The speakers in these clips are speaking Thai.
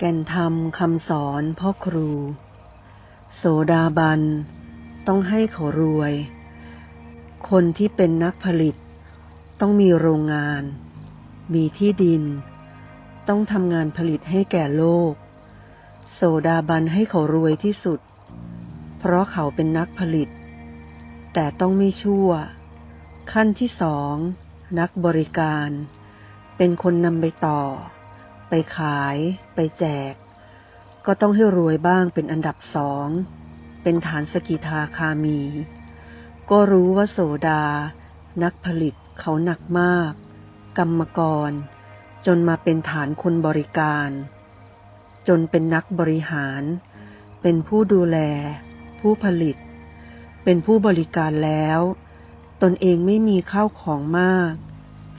แก่นธรรมคำสอนพ่อครู โสดาบัน ต้องให้เขารวย คนที่เป็นนักผลิต ต้องมีโรงงาน มีที่ดิน ต้องทำงานผลิตให้แก่โลก โสดาบันให้เขารวยที่สุด เพราะเขาเป็นนักผลิต แต่ต้องไม่ชั่ว ขั้นที่สอง นักบริการ เป็นคนนำไปต่อ ไปขาย ไปแจก ก็ต้องให้รวยบ้างเป็นอันดับสอง เป็นฐานสกิทาคามี ก็รู้ว่าโสดา นักผลิตเขาหนักมาก กรรมกร จนมาเป็นฐานคนบริการ จนเป็นนักบริหาร เป็นผู้ดูแล ผู้ผลิต เป็นผู้บริการแล้ว ตนเองไม่มีข้าวของมาก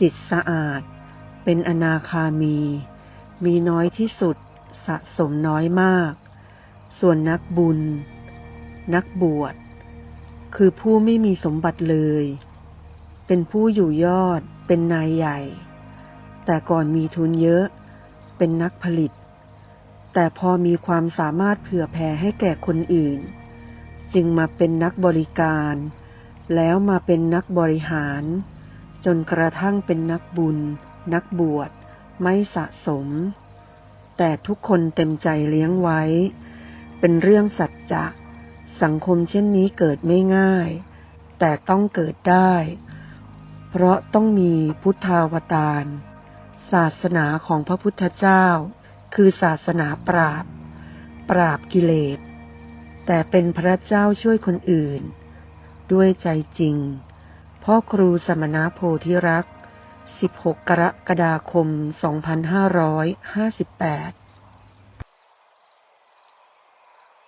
จิตสะอาด เป็นอนาคามี มีน้อยที่สุดสะสมน้อยมาก ส่วนนักบุญ นักบวช คือผู้ไม่มีสมบัติเลย เป็นผู้อยู่ยอดเป็นนายใหญ่ แต่ก่อนมีทุนเยอะ เป็นนักผลิต แต่พอมีความสามารถเผื่อแผ่ให้แก่คนอื่น จึงมาเป็นนักบริการ แล้วมาเป็นนักบริหาร จนกระทั่งเป็นนักบุญ นักบวช ไม่สะสม แต่ทุกคนเต็มใจเลี้ยงไว้ เป็นเรื่องสัจจะสังคมเช่นนี้เกิดไม่ง่าย แต่ต้องเกิดได้ เพราะต้องมีพุทธาวตาร ศาสนาของพระพุทธเจ้า คือศาสนาปราบ ปราบกิเลส แต่เป็นพระเจ้าช่วยคนอื่น ด้วยใจจริงพ่อครูสมณโพธิรักษ 16 กรกฎาคม 2558